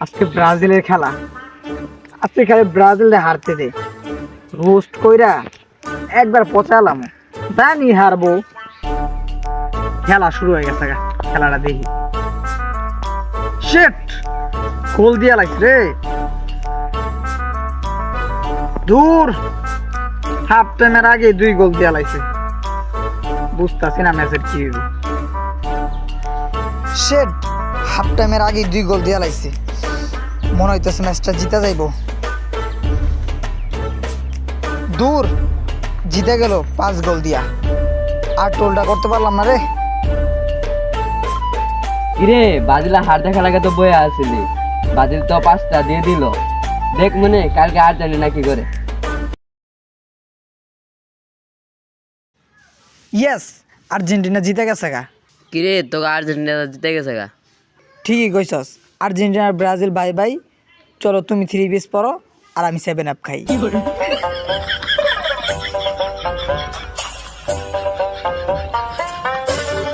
আজকে ব্রাজিলের খেলা। আজকে খেলে ব্রাজিলে হারতে দে। রোস্ট কইরা একবার পচালাম। জানি হারবো। খেলা শুরু হয়ে গেছে খেলাটা দেখি। শেট গোল দিয়া লাগছে রে। দূর। হাফ টাইমের আগে দুই গোল দিয়া লাগছে। বুঝতেছি না ম্যাচের কি শেড হাফ টাইমের আগে দুই গোল দিয়া লাইছে মনে হইতেছে ম্যাচটা জিতা যাইব। দূর জিতে গেল পাঁচ গোল দিয়া। আর টোলটা করতে পারলাম না রে। কিরে বাজিলা হার দেখা লাগে তো বয়ে আসিলি। বাজিল তো পাঁচটা দিয়ে দিল। দেখ মনে কালকে আর জানি না কি করে। ইয়েস আর্জেন্টিনা জিতে গেছে গা। কিরে তোকে আর্জেন্টিনা জিতে গেছে গা। ঠিকই কইছস আর্জেন্টিনা আর ব্রাজিল বাই বাই। চলো তুমি থ্রি পিস পরো আর আমি সেভেন আপ খাই।